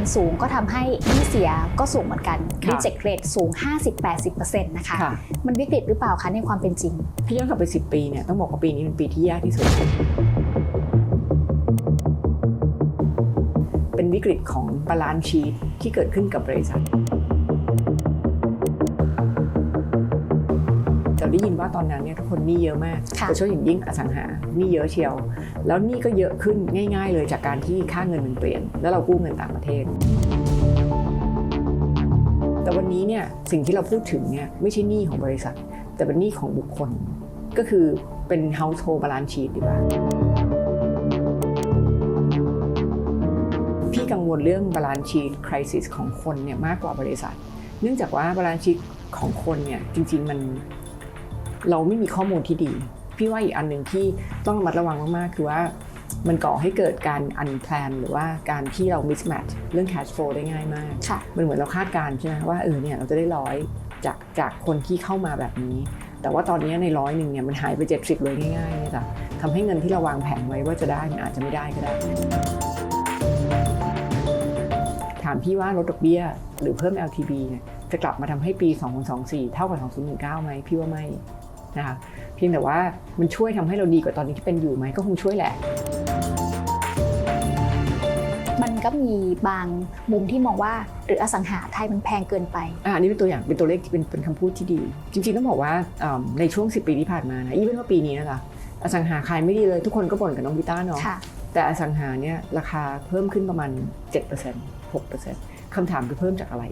นสูงก็ทำให้หนี้เสียก็สูงเหมือนกันค่ะ reject rate สูง 50-80%นะคะค่ะมันวิกฤตหรือเปล่าคะในความเป็นจริงพี่ย้อนกลับไป 10 ปีเนี่ยต้องบอกว่าปีนี้เป็นปีที่ยากที่สุด เป็นวิกฤตของบาลานซ์ชีตที่เกิดขึ้นกับบริษัท เราได้ยินว่าตอนนั้นเนี่ยทุกคนหนี้เยอะมากค่ะโดยเฉพาะอย่างยิ่งอสังหาหนี้เยอะเชียว แล้วหนี้ก็เยอะขึ้นง่าย ๆ เลยจากการที่ค่าเงินมันเปลี่ยน แล้วเรากู้เงินต่างประเทศ แต่วันนี้เนี่ยสิ่งที่เราพูดถึงเนี่ยไม่ใช่หนี้ของบริษัท แต่เป็นหนี้ของบุคคล ก็คือเป็น household balance sheet ดีกว่าพี่กังวลเรื่อง balance sheet crisis ของคนเนี่ยมากกว่าบริษัท เนื่องจากว่า balance sheet ของคนเนี่ยจริง ๆ มัน เราไม่มีข้อมูลที่ดี พี่ว่าอีกอันหนึ่งที่ต้องระมัดระวังมากๆ คือว่ามันก่อให้เกิดการ unplan หรือว่าการที่เรา mismatch เรื่อง cash flow ได้ง่ายมากค่ะมันเหมือนเราคาดการณ์ใช่ไหมว่าเออเนี่ยเราจะได้ร้อยจากจากคนที่เข้ามาแบบนี้ แต่ว่าตอนนี้ในร้อยหนึ่งเนี่ยมันหายไป 70 เลยง่ายๆเนี่ยจ้ะทำให้เงินที่เราวางแผนไว้ว่าจะได้มันอาจจะไม่ได้ก็ได้ ถามพี่ว่าลดดอกเบี้ย หรือเพิ่ม LTV เนี่ยจะกลับมาทำให้ปี 2024 เท่ากับ 2019 ไหมพี่ว่าไม่ นะคะเพียงแต่ว่ามันช่วยทำให้เราดีกว่าตอนนี้ที่เป็นอยู่ไหมก็คงช่วยแหละ มันก็มีบางมุมที่มองว่า หรืออสังหาไทยมันแพงเกินไปอ่าอันนี้เป็นตัวอย่างเป็นตัวเลขที่เป็นเป็นคำพูดที่ดี จริงๆต้องบอกว่าอ่าในช่วง 10 ปีที่ผ่านมานะอีเวนว่าปีนี้นะคะอสังหาขายไม่ดีเลยทุกคนก็บ่นกับน้องบิต้าเนาะค่ะแต่อสังหาเนี่ยราคาเพิ่มขึ้นประมาณ 7% 6%คำถามคือเพิ่มจากอะไร